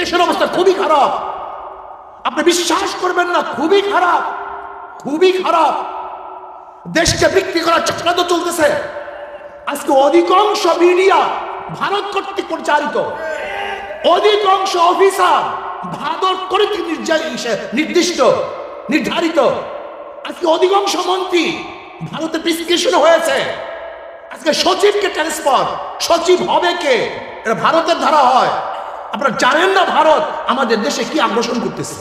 দেশের অবস্থা খুবই খারাপ। আপনি বিশ্বাস করবেন না, খুবই খারাপ খুবই খারাপ। দেশকে বিক্রি করার চক্রান্ত চলতেছে। আজকে অধিকাংশ মিডিয়া ভারত কর্তৃক পরিচালিত অধিকাংশ অফিসার ভারত কর্তৃক নির্দিষ্ট, নির্ধারিত। আজকে অধিকাংশ মন্ত্রী ভারতে প্রেসক্রিপশন হয়েছে। আজকে সচিবকে ট্রান্সফার সচিব হবে কে? এটা ভারতের ধারা হয়। আপনারা জানেন না ভারত আমাদের দেশে কি আগ্রাসন করতেছে?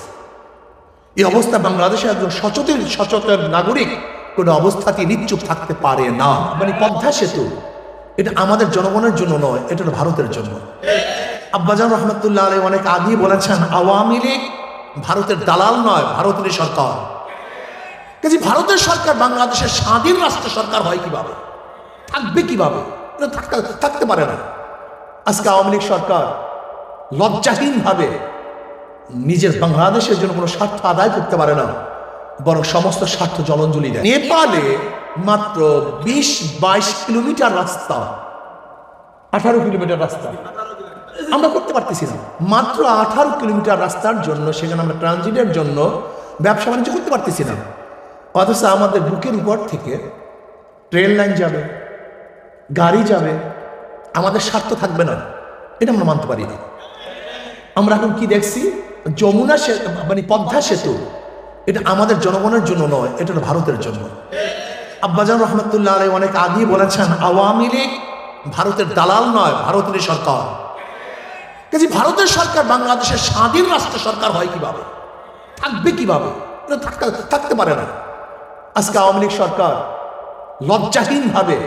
এই অবস্থা বাংলাদেশে একজন সচেতন সচেতন নাগরিক কোনো অবস্থাতেই নিশ্চুপ থাকতে পারে না। মানে পদ্মা সেতু, এটা আমাদের জনগণের জন্য নয়, এটা ভারতের জন্য। আব্বাজান রহমতুল্লাহ আলী অনেক আগেই বলেছেন, আওয়ামী লীগ ভারতের দালাল নয় ভারতের সরকার। কাজে ভারতের সরকার বাংলাদেশের স্বাধীন রাষ্ট্র সরকার হয় কীভাবে? থাকবে কীভাবে? থাকতে পারে না। আজকে আওয়ামী লীগ সরকার লজ্জাহীনভাবে নিজের বাংলাদেশের জন্য কোনো স্বার্থ আদায় করতে পারে না, বরং সমস্ত স্বার্থ জলঞ্জলি দেয়। নেপালে মাত্র বিশ বাইশ কিলোমিটার রাস্তা, আঠারো কিলোমিটার রাস্তা। আমরা করতে পারতেছি না। মাত্র আঠারো কিলোমিটার রাস্তার জন্য, সেখানে আমরা ট্রানজিটের জন্য ব্যবসা বাণিজ্য করতে পারতেছি না। অথচ আমাদের বুকের উপর থেকে ট্রেন লাইন যাবে, গাড়ি যাবে, আমাদের স্বার্থ থাকবে না। এটা আমরা মানতে পারি না। আমরা এখন কি দেখছি? যমুনা মানে পদ্মা সেতু। এটা আমাদের জনগণের জন্য নয়, এটা ভারতের জন্য। আব্বাজান রহমতুল্লাহ আলী অনেক আগেই বলেছেন, আওয়ামী লীগ ভারতের দালাল নয় ভারতের সরকার। কাজে ভারতের সরকার বাংলাদেশের স্বাধীন রাষ্ট্র সরকার হয় কীভাবে? থাকবে কীভাবে? থাকতে থাকতে পারে না। আজকে আওয়ামী লীগ সরকার লজ্জাহীনভাবে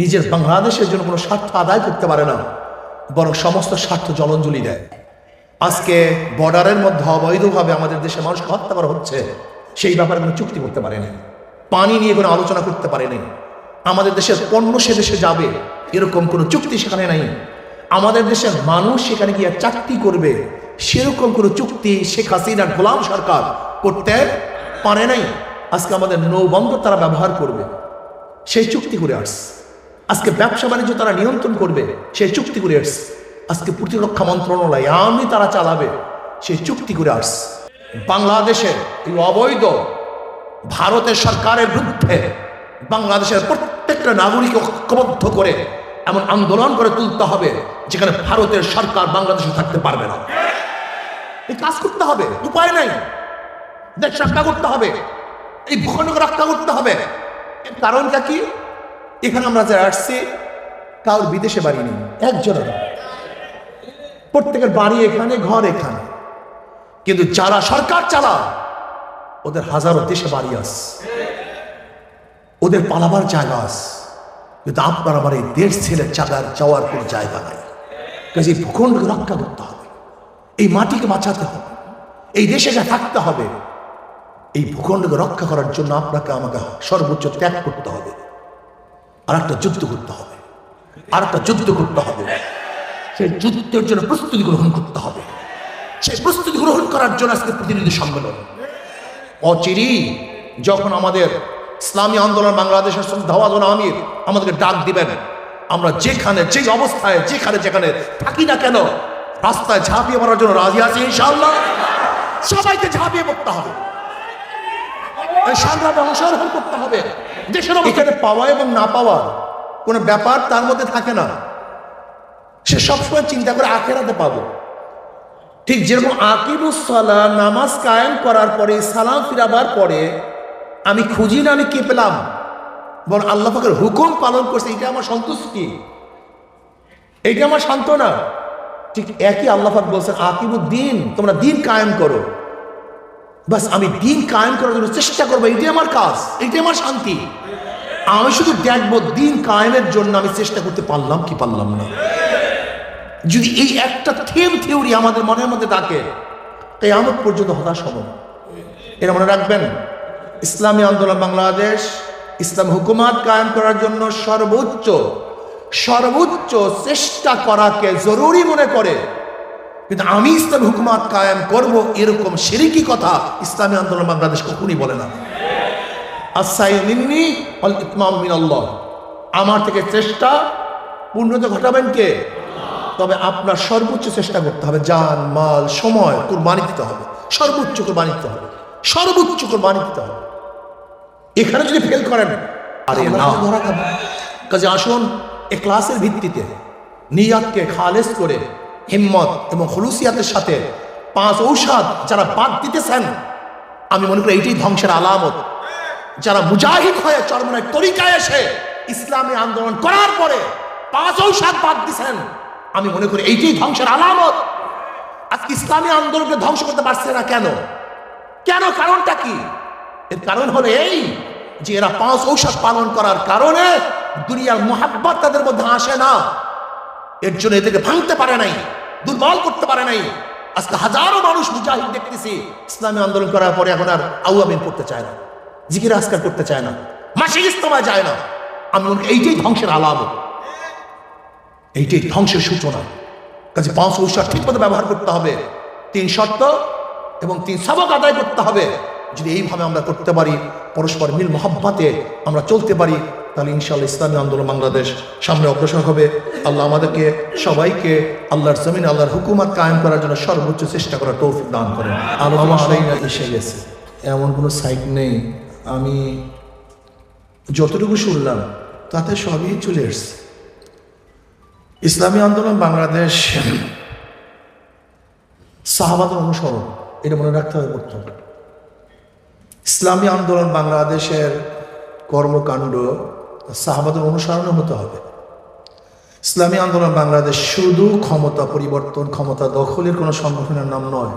নিজের বাংলাদেশের জন্য কোনো স্বার্থ আদায় করতে পারে না। বরং সমস্ত স্বার্থ জলঞ্জলি দেয়। আজকে বর্ডারের মধ্যে অবৈধভাবে আমাদের দেশে মানুষকে হত্যা করা হচ্ছে, সেই ব্যাপারে কোনো চুক্তি করতে পারেনি। পানি নিয়ে কোনো আলোচনা করতে পারেনি। আমাদের দেশের পণ্য সে দেশে যাবে, এরকম কোনো চুক্তি সেখানে নাই। আমাদের দেশের মানুষ সেখানে গিয়ে চাকরি করবে, সেরকম কোনো চুক্তি শেখ হাসিনার গোলাম সরকার করতে পারে নাই। আজকে আমাদের নৌবন্দর তারা ব্যবহার করবে। সেই চুক্তি করে আসছে। আজকে ব্যবসা বাণিজ্য তারা নিয়ন্ত্রণ করবে সেই চুক্তি করে আসছে। আজকে প্রতিরক্ষা মন্ত্রণালয় আমি তারা চালাবে সেই চুক্তি করে আসছে। বাংলাদেশে এই অবৈধ, ভারতের সরকারের বিরুদ্ধে বাংলাদেশের প্রত্যেকটা নাগরিক ঐক্যবদ্ধ করে এমন আন্দোলন করে তুলতে হবে, যেখানে ভারতের সরকার বাংলাদেশে থাকতে পারবে না। এই কাজ করতে হবে, উপায় নাই। দেশ রক্ষা করতে হবে, এই ভূখণ্ডকে রক্ষা করতে হবে। এর কারণটা কি? এখানে আমরা যারা আসছি কারোর বিদেশে বাড়ি নেই, একজনের প্রত্যেকের বাড়ি এখানে, ঘর এখানে। কিন্তু যারা সরকার চালা ওদের হাজারো দেশে বাড়ি আস ওদের পালাবার জায়গা আস কিন্তু আপনার আমার এই দেশ ছেড়ে চাঁদার যাওয়ার কোনো জায়গা নাই। কাজে এই ভূখণ্ডকে রক্ষা করতে হবে। এই মাটিকে বাঁচাতে হবে। এই দেশে যা থাকতে হবে, এই ভূখণ্ডকে রক্ষা করার জন্য আপনাকে আমাকে সর্বোচ্চ ত্যাগ করতে হবে। আর একটা যুদ্ধ করতে হবে। আর একটা যুদ্ধ করতে হবে। সেই যুদ্ধের জন্য প্রস্তুতি গ্রহণ করতে হবে। সেই প্রস্তুতি গ্রহণ করার জন্য আজকে প্রতিনিধি সম্মেলন। অচিরি যখন আমাদের ইসলামী আন্দোলন, বাংলাদেশের সঙ্গে ধাওয়াজন আমির আমাদেরকে ডাক দিবেন, আমরা যেখানে, যে অবস্থায়, যেখানে যেখানে থাকি না কেন, রাস্তায় ঝাঁপিয়ে পড়ার জন্য রাজি আছি ইনশাআল্লাহ। সবাইকে ঝাঁপিয়ে পড়তে হবে। সংগ্রামে অংশগ্রহণ করতে হবে। দেশের এখানে পাওয়া এবং না পাওয়া কোনো ব্যাপার তার মধ্যে থাকে না। সে সবসময় চিন্তা করে আখেরাতে পাবো। ঠিক যেরকম আকিবুসলা নামাজ কায়েম করার পরে, সালাম ফিরাবার পরে, আমি খুঁজি না আমি কে পেলাম। বরং আল্লাহ পাকের হুকুম পালন করছে, এটা আমার সন্তুষ্টি এইটা আমার সান্ত্বনা। ঠিক একই আল্লাহ পাক বলছেন আকিবুদ্দিন তোমরা দিন কায়েম করো। বাস আমি দিন কায়েম করার জন্য চেষ্টা করব, এটাই আমার কাজ, এটাই আমার শান্তি। আমি শুধু দেখব দিন কায়েমের জন্য আমি চেষ্টা করতে পারলাম কি পারলাম না। যদি এই একটা থেম থিওরি আমাদের মনের মধ্যে থাকে তাই আমার পর্যন্ত হতাশ হব এটা মনে রাখবেন, ইসলামী আন্দোলন বাংলাদেশ, ইসলাম হুকুমাত কায়েম করার জন্য সর্বোচ্চ সর্বোচ্চ চেষ্টা করাকে জরুরি মনে করে কিন্তু আমি ইসলাম হুকুমাত কায়েম করব এরকম সিরিকি কথা ইসলামী আন্দোলন বাংলাদেশ কখনই বলে না। অল ইতমাম মিনাল্লাহ। আমার থেকে চেষ্টা পূর্ণতা ঘটাবেন কে? তবে আপনার সর্বোচ্চ চেষ্টা করতে হবে। যান মাল সময় কোরবানি দিতে হবে। সর্বোচ্চ কোরবানি দিতে হবে। সর্বোচ্চ কোরবানি দিতে হবে। এখানে যদি ফেল করেন আরে না। কাজে আসুন এ ক্লাসের ভিত্তিতে নিয়াতকে খালেজ করে হিম্মত এবং হলুসিয়াতের সাথে পাঁচ ঔষধ যারা বাদ দিতেছেন, আমি মনে করি এইটাই ধ্বংসের আলামত। যারা মুজাহিদ হয়ে চরমনের তরিকায় এসে ইসলামী আন্দোলন করার পরে পাঁচ ঔষধ বাদ দিছেন, আমি মনে করি এইটাই ধ্বংসের আলামত। আজকে ইসলামী আন্দোলনকে ধ্বংস করতে পারছে না কেন? কেন কারণটা কি? এর কারণ হলো এই যে এরা পাঁচ ঔষধ পালন করার কারণে দুনিয়ার মোহাব্বত তাদের মধ্যে আসে না। এর জন্য এদেরকে ভাঙতে পারে নাই, দুর্বল করতে পারে নাই। আজকে হাজারো মানুষ মুজাহিদ দেখতেছি ইসলামী আন্দোলন করার পরে এখন আর আউয়াবিন করতে চায় না, জিকির আজকার করতে চায় না মাসিক ইস্তমায় যায় না। আমি এইটাই ধ্বংসের আলামত। এইটাই ধ্বংসের সূচনা। কাজে পাঁচ ঔষধ ঠিক মতো ব্যবহার করতে হবে। তিন শর্ত এবং তিন সবক আদায় করতে হবে। যদি এইভাবে আমরা করতে পারি, পরস্পর মিল মোহাব্বাতে আমরা চলতে পারি তাহলে ইনশাআল্লাহ ইসলামী আন্দোলন বাংলাদেশ সামনে অগ্রসর হবে। আল্লাহ আমাদেরকে সবাইকে আল্লাহর জমিন আল্লাহর হুকুমাত কায়েম করার জন্য সর্বোচ্চ চেষ্টা করার তৌফিক দান করেন। আলোচনা এসে গেছে। এমন কোনো সাইট নেই। আমি যতটুকু শুনলাম তাতে সবই চলে এসছে। ইসলামী আন্দোলন বাংলাদেশ সাহাবাদের অনুসরণ এটা মনে রাখতে হবে প্রথম। ইসলামী আন্দোলন বাংলাদেশের কর্মকাণ্ড সাহাবাদের অনুসরণ হতে হবে। ইসলামী আন্দোলন বাংলাদেশ শুধু ক্ষমতা পরিবর্তন, ক্ষমতা দখলের কোনো সংগঠনের নাম নয়।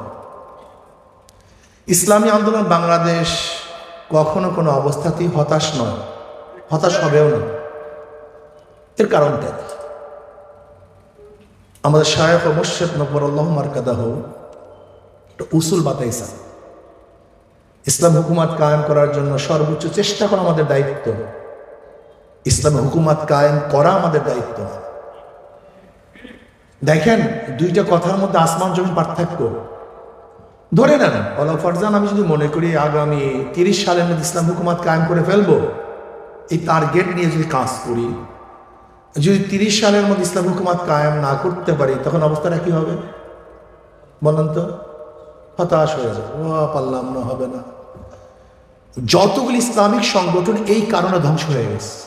ইসলামী আন্দোলন বাংলাদেশ কখনো কোনো অবস্থাতেই হতাশ নয়, হতাশ হবেও না। এর কারণটা আমাদের শায়ক নব্বর আল্লাহ মার্কাদাহ একটা উসুল বাতাইসা ইসলাম হুকুমাত কায়েম করার জন্য সর্বোচ্চ চেষ্টা করা আমাদের দায়িত্ব। ইসলাম হুকুমাত কায়েম করা আমাদের দায়িত্ব। দেখেন, দুইটা কথার মধ্যে আসমান জমি পার্থক্য। ধরে নেন অলা ফরজান, আমি যদি মনে করি আগামী তিরিশ সালের মধ্যে ইসলাম হুকুমাত কায়েম করে ফেলব, এই টার্গেট নিয়ে যদি কাজ করি, যদি তিরিশ সালের মধ্যে ইসলাম হুকুমাত কায়েম না করতে পারি, তখন অবস্থাটা কি হবে? বলেন তো, হতাশ হয়ে যাবে। ও পারলাম না, হবে না। যতগুলি ইসলামিক সংগঠন এই কারণে ধ্বংস হয়ে গেছে।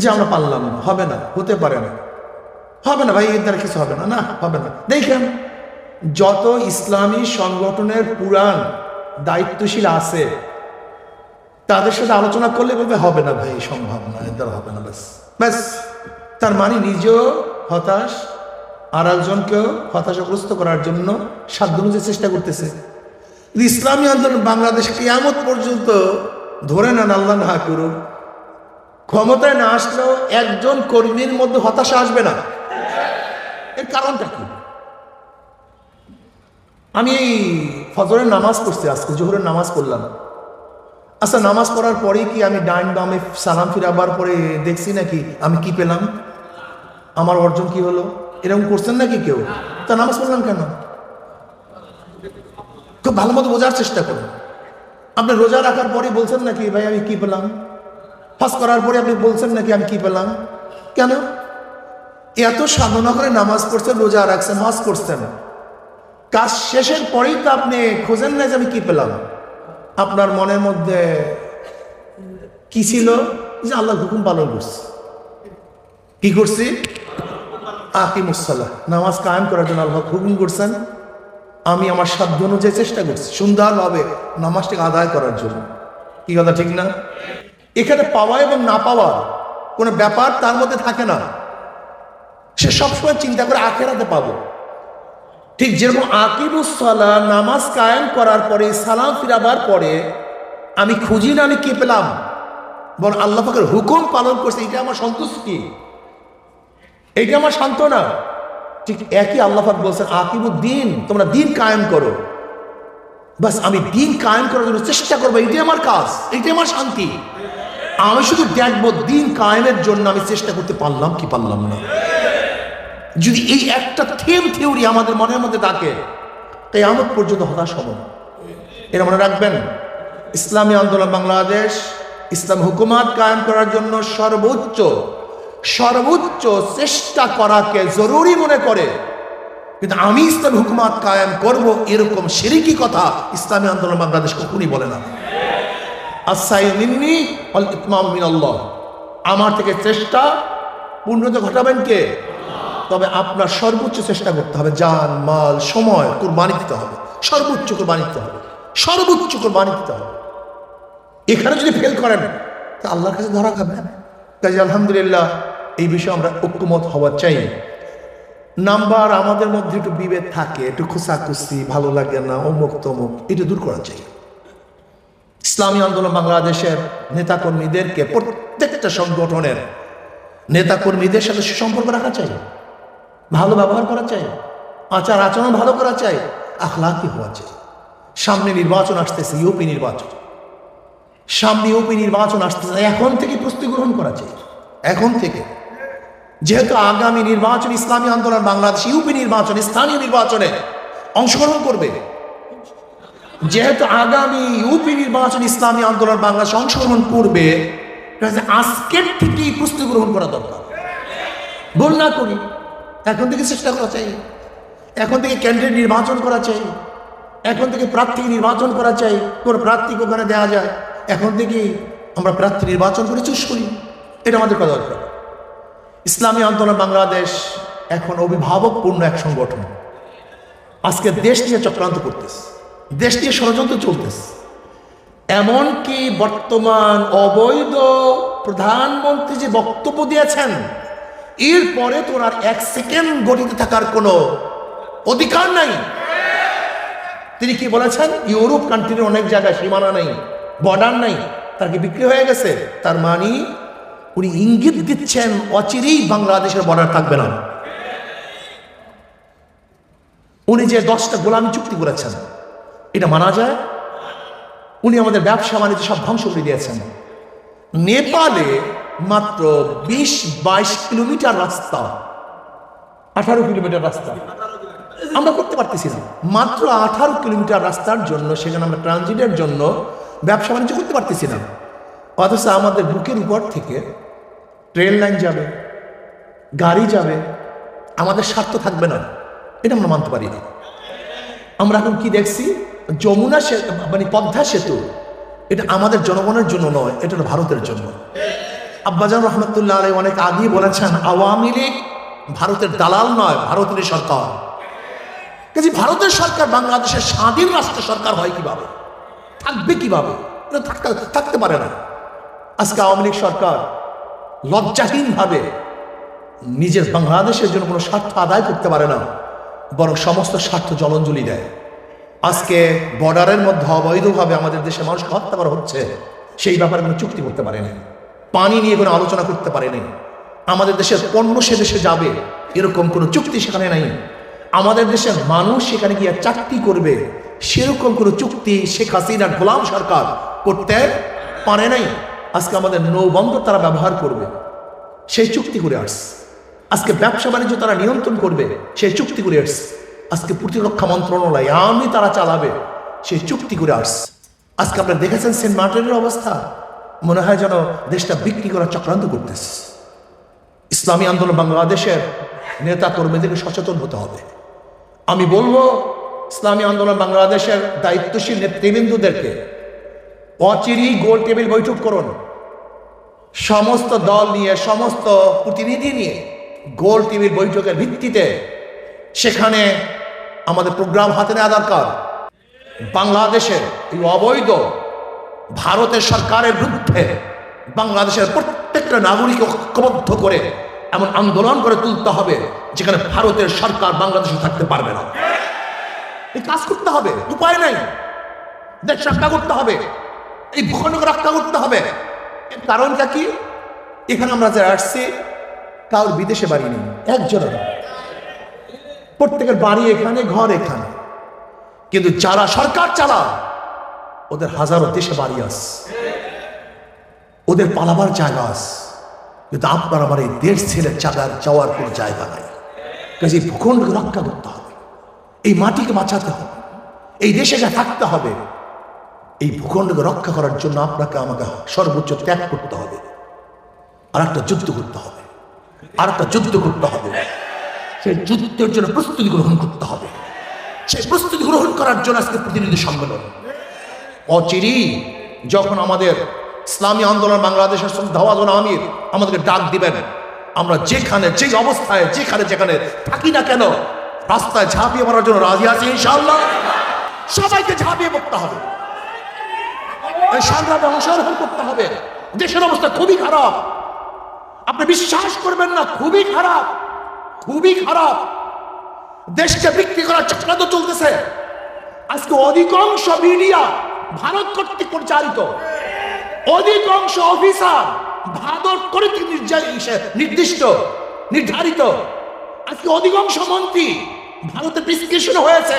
যে আমরা পারলাম না, হবে না, হতে পারে না। হবে না ভাই, এর দ্বারা কিছু হবে না না, হবে না। দেখেন, যত ইসলামী সংগঠনের পুরাণ দায়িত্বশীল আছে, তাদের সাথে আলোচনা করলে বলবে, হবে না ভাই, সম্ভব না, এর দ্বারা হবে না, ব্যাস। ব্যাস, তার মানে নিজেও হতাশ, আর একজনকেও হতাশাগ্রস্ত করার জন্য সাধ্য অনুযায়ী চেষ্টা করতেছে। ইসলামী আন্দোলন বাংলাদেশ কিয়ামত পর্যন্ত ধরে নেন, আল্লাহ না করুন ক্ষমতায় না আসলেও একজন কর্মীর মধ্যে হতাশা আসবে না। এর কারণটা কি? আমি এই ফজরের নামাজ পড়ছি আজকে, জোহরের নামাজ পড়লাম। আচ্ছা নামাজ পড়ার পরে কি আমি ডাইন বামে সালাম ফিরাবার পরে দেখছি নাকি? আমি কি পেলাম? আমার অর্জন কি হলো? এরকম করছেন নাকি কেউ? তা নামাজ পড়লাম কেন? খুব ভালো মতো বোঝার চেষ্টা করুন। আপনি রোজা রাখার পরে বলছেন নাকি, ভাই, আমি কি পেলাম? হজ করার পরে আপনি বলছেন নাকি আমি কি পেলাম? কেন? এত সাধনা করে নামাজ পড়ছেন, রোজা রাখছেন, হজ করছেন। কাজ শেষের পরেই তো আপনি খোঁজেন না যে আমি কি পেলাম। আপনার মনের মধ্যে কি ছিল? যে আল্লাহ হুকুম পালন করছি। কি করছি? আকিমুসাল্লাহ নামাজ কায়েম করার জন্য আল্লাহ হুকুম করছেন, আমি আমার সাধ্য অনুযায়ী চেষ্টা করছি। সুন্দরভাবে নামাজটাকে আদায় করার জন্য। কি কথা, ঠিক না? এখানে পাওয়া এবং না পাওয়া কোনো ব্যাপার তার মধ্যে থাকে না। সে সবসময় চিন্তা করে আখেরাতে পাবো। ঠিক যেরকম আকিবুসলা নামাজ কায়েম করার পরে, সালাম ফিরাবার পরে আমি খুঁজি না আমি কি পেলাম। বল আল্লাহ পাকের হুকুম পালন করছে, এটা আমার সন্তুষ্টি। এইটা আমার সান্ত্বনা। ঠিক একই আল্লাহ পাক বলছেন আকিবুদ্দিন তোমরা দিন কায়েম করো। বাস আমি দিন কায়েম করার জন্য চেষ্টা করব এইটাই আমার কাজ এইটাই আমার শান্তি। আমি শুধু দেখব দিন কায়েমের জন্য আমি চেষ্টা করতে পারলাম কি পারলাম না। যদি এই একটা থিম থিওরি আমাদের মনের মধ্যে থাকে তাই আমার পর্যন্ত হতাশ হব এটা মনে রাখবেন, ইসলামী আন্দোলন বাংলাদেশ, ইসলাম হুকুমাত কায়েম করার জন্য সর্বোচ্চ সর্বোচ্চ চেষ্টা করাকে জরুরি মনে করে। কিন্তু আমি ইসলাম হুকুমাত কায়েম করব এরকম সিরিকি কথা ইসলামী আন্দোলন বাংলাদেশ কখনই বলে না। অল আমার থেকে চেষ্টা পূর্ণতা ঘটাবেন কে? তবে আপনার সর্বোচ্চ চেষ্টা করতে হবে। যান মাল, সময়, কোরবানি দিতে হবে। সর্বোচ্চ কোরবানি দিতে হবে। সর্বোচ্চ কোরবানি দিতে হবে। এখানে যদি ফেল করেন, তা আল্লাহর কাছে ধরা খাবেন কাজে আলহামদুলিল্লাহ, এই বিষয়ে আমরা ঐক্যমত হওয়া চাই। নাম্বার আমাদের মধ্যে একটু বিভেদ থাকে, একটু খুসাখুসি ভালো লাগে না অমুক তমুক এটা দূর করা চাই। ইসলামী আন্দোলন বাংলাদেশের নেতাকর্মীদেরকে প্রত্যেকটা সংগঠনের নেতাকর্মীদের সাথে সুসম্পর্ক রাখা চাই, ভালো ব্যবহার করা চাই, আচার আচরণ ভালো করা চাই, আখলাকি হওয়া চাই। সামনে নির্বাচন আসতেছে, ইউপি নির্বাচন। সামনে ইউপি নির্বাচন আসতেছে, এখন থেকে প্রস্তুতি গ্রহণ করা চাই। এখন থেকে। যেহেতু আগামী নির্বাচন ইসলামী আন্দোলন বাংলাদেশ, ইউপি নির্বাচন, স্থানীয় নির্বাচনে অংশগ্রহণ করবে। যেহেতু আগামী ইউপি নির্বাচন ইসলামী আন্দোলন বাংলাদেশ অংশগ্রহণ করবে আজকের থেকেই প্রস্তুতি গ্রহণ করা দরকার। ভুল না করি। এখন থেকে চেষ্টা করা চাই। এখন থেকে ক্যান্ডিডেট নির্বাচন করা চাই। এখন থেকে প্রার্থী নির্বাচন করা চাই। কোন প্রার্থীকে ওখানে দেওয়া যায়। এখন থেকে আমরা প্রার্থী নির্বাচন করে চুজ করি। এটা আমাদের করা দরকার। ইসলামী আন্দোলন বাংলাদেশ এখন অভিভাবকপূর্ণ এক সংগঠন। আজকে দেশ নিয়ে চক্রান্ত করতেছে। দেশ নিয়ে ষড়যন্ত্র চলতেছে। এমনকি বর্তমান অবৈধ প্রধানমন্ত্রী যে বক্তব্য দিয়েছেন এরপরে তো ওনার এক সেকেন্ড গঠিত থাকার কোনো অধিকার নাই। তিনি কি বলেছেন? ইউরোপ কান্ট্রির অনেক জায়গায় সীমানা নেই বর্ডার নাই, তার কি বিক্রি হয়ে গেছে? তার মানি উনি ইঙ্গিত দিচ্ছেন, অচিরেই বাংলাদেশের বর্ডার থাকবে না। উনি যে দশটা গোলামি চুক্তি করেছেন এটা মানা যায়? উনি আমাদের ব্যবসা বাণিজ্য সব ধ্বংস করে দিয়েছেন। নেপালে মাত্র বিশ বাইশ কিলোমিটার রাস্তা। আঠারো কিলোমিটার রাস্তা। আমরা করতে পারতেছি না। মাত্র আঠারো কিলোমিটার রাস্তার জন্য, সেখানে আমরা ট্রানজিটের জন্য ব্যবসা বাণিজ্য করতে পারতেছি না। অথচ আমাদের বুকের উপর থেকে ট্রেন লাইন যাবে, গাড়ি যাবে, আমাদের স্বার্থ থাকবে না। এটা আমরা মানতে পারি না। আমরা এখন কি দেখছি? যমুনা মানে পদ্মা সেতু, এটা আমাদের জনগণের জন্য নয়, এটা ভারতের জন্য। আব্বাজান রহমতুল্লাহ আলাই অনেক আগেই বলেছেন, আওয়ামী লীগ ভারতের দালাল নয় ভারতের সরকার। কাজে ভারতের সরকার বাংলাদেশের স্বাধীন রাষ্ট্র সরকার হয় কীভাবে? থাকবে কীভাবে? থাকতে থাকতে পারে না। আজকে আওয়ামী লীগ সরকার লজ্জাহীনভাবে নিজের বাংলাদেশের জন্য কোনো স্বার্থ আদায় করতে পারে না, বরং সমস্ত স্বার্থ জলঞ্জলি দেয়। আজকে বর্ডারের মধ্যে অবৈধভাবে আমাদের দেশে মানুষকে হত্যা করা হচ্ছে, সেই ব্যাপারে কোনো চুক্তি করতে পারেনি। পানি নিয়ে কোনো আলোচনা করতে পারেনি। আমাদের দেশের পণ্য সে দেশে যাবে, এরকম কোনো চুক্তি সেখানে নাই। আমাদের দেশের মানুষ সেখানে গিয়ে চাকরি করবে, সেরকম কোনো চুক্তি শেখ হাসিনার গোলাম সরকার করতে পারে নাই। আজকে আমাদের নৌবন্দর তারা ব্যবহার করবে, সেই চুক্তি করে আসছে। আজকে ব্যবসা বাণিজ্য তারা নিয়ন্ত্রণ করবে, সেই চুক্তি করে আসছে। আজকে প্রতিরক্ষা মন্ত্রণালয় আমি তারা চালাবে সেই চুক্তি করে আসছে। আজকে আপনারা দেখেছেন সেন্ট মার্টিনের অবস্থা? মনে হয় যেন দেশটা বিক্রি করার চক্রান্ত করতেছে। ইসলামী আন্দোলন বাংলাদেশের নেতা কর্মীদেরকে সচেতন হতে হবে। আমি বলব, ইসলামী আন্দোলন বাংলাদেশের দায়িত্বশীল নেতৃবৃন্দদেরকে অচিরেই গোল টেবিল বৈঠক করুন। সমস্ত দল নিয়ে, সমস্ত প্রতিনিধি নিয়ে গোল টেবিল বৈঠকের ভিত্তিতে সেখানে আমাদের প্রোগ্রাম হাতে নেওয়া দরকার। বাংলাদেশের এই অবৈধ ভারতের সরকারের বিরুদ্ধে বাংলাদেশের প্রত্যেকটা নাগরিক ঐক্যবদ্ধ করে এমন আন্দোলন করে তুলতে হবে, যেখানে ভারতের সরকার বাংলাদেশে থাকতে পারবে না। এই কাজ করতে হবে, উপায় নাই। দেশ রক্ষা করতে হবে, এই ভূখণ্ডকে রক্ষা করতে হবে। এর কারণটা কি? এখানে আমরা যারা আসছি কারোর বিদেশে বাড়ি নেই, একজনের প্রত্যেকের বাড়ি এখানে, ঘর এখানে। কিন্তু যারা সরকার চালা ওদের হাজারো দেশে বাড়ি আস ওদের পালাবার জায়গা আস কিন্তু আপনার আমার এই দেশ ছেড়ে চাঁদার যাওয়ার কোনো জায়গা নাই। কাজে ভূখণ্ডকে রক্ষা করতে হবে। এই মাটিকে বাঁচাতে হবে। এই দেশে যা থাকতে হবে, এই ভূখণ্ডকে রক্ষা করার জন্য আপনাকে আমাকে সর্বোচ্চ ত্যাগ করতে হবে। আর একটা যুদ্ধ করতে হবে। আর একটা যুদ্ধ করতে হবে। সেই যুদ্ধের জন্য প্রস্তুতি গ্রহণ করতে হবে। সেই প্রস্তুতি গ্রহণ করার জন্য আজকে প্রতিনিধি সম্মেলন। অচিরি, যখন আমাদের ইসলামী আন্দোলন বাংলাদেশের ধাওয়াজন আমির আমাদেরকে ডাক দিবেন, আমরা যেখানে, যে অবস্থায়, যেখানে যেখানে থাকি না কেন, রাস্তায় ঝাঁপিয়ে পড়ার জন্য রাজি আছি ইনশাআল্লাহ। সবাইকে ঝাঁপিয়ে পড়তে হবে। এই সংগ্রামে অংশগ্রহণ করতে হবে। দেশের অবস্থা খুবই খারাপ। আপনি বিশ্বাস করবেন না, খুবই খারাপ। খুবই খারাপ। দেশকে বিক্রি করার চক্রান্ত চলতেছে। আজকে অধিকাংশ মিডিয়া ভারত কর্তৃক পরিচালিত অধিকাংশ অফিসার ভারত কর্তৃক নির্দিষ্ট, নির্ধারিত। আজকে অধিকাংশ মন্ত্রী ভারতের প্রেসক্রিপশন হয়েছে।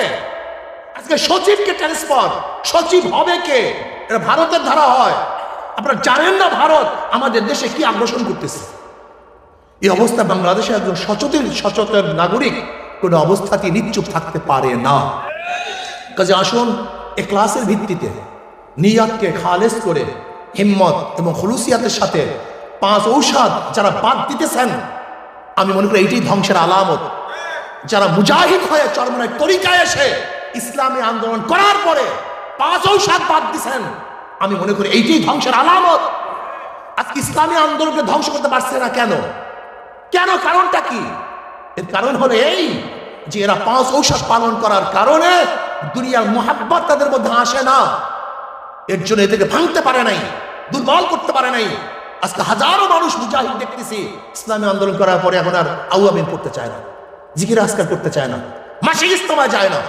আজকে সচিবকে ট্রান্সফার সচিব হবে কে? এটা ভারতের ধারা হয়। আপনারা জানেন না ভারত আমাদের দেশে কি আগ্রাসন করতেছে। এই অবস্থা বাংলাদেশে একজন সচেতন সচেতন নাগরিক কোনো অবস্থাতেই নিশ্চুপ থাকতে পারে না। কাজে আসুন, এ ক্লাসের ভিত্তিতে নিয়াতকে খালেস করে, হিম্মত এবং হলুসিয়াতের সাথে পাঁচ ঔষধ যারা বাদ দিতেছেন, আমি মনে করি এইটাই ধ্বংসের আলামত। যারা মুজাহিদ হয়ে চরমনের তরিকায় এসে ইসলামী আন্দোলন করার পরে পাঁচ ঔষধ বাদ দিছেন, আমি মনে করি এইটাই ধ্বংসের আলামত। আজকে ইসলামী আন্দোলনকে ধ্বংস করতে পারছে না কেন? কেন কারণটা কি? এর কারণ হলো এই যে এরা পাঁচ ঔষধ পালন করার কারণে দুনিয়ার মোহাব্বত তাদের মধ্যে আসে না। এর জন্য এদেরকে ভাঙতে পারে নাই, দুর্বল করতে পারে নাই। আজকে হাজারো মানুষ মুজাহিদ দেখতেছি ইসলামী আন্দোলন করার পরে এখন আর আউয়াবিন করতে চায় না, জিকির আজকার করতে চায় না মাসিক ইস্তমায় যায় না।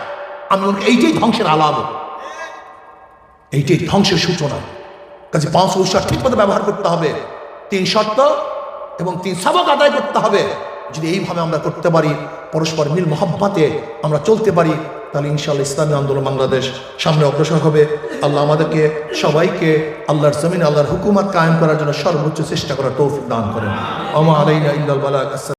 আমি এইটাই ধ্বংসের আলাপ। এইটাই ধ্বংসের সূচনা। কাজে পাঁচ ঔষধ ঠিক মতো ব্যবহার করতে হবে। তিন শর্ত এবং তিন সাবক আদায় করতে হবে। যদি এইভাবে আমরা করতে পারি, পরস্পর মিল মহাব্বাতে আমরা চলতে পারি, তাহলে ইনশাআল্লাহ ইসলামী আন্দোলন বাংলাদেশ সামনে অগ্রসর হবে। আল্লাহ আমাদেরকে, সবাইকে আল্লাহর জমিন আল্লাহর হুকুমত কায়েম করার জন্য সর্বোচ্চ চেষ্টা করার তৌফিক দান করেন। আমা আলাইনা ইল্লাল বালাগ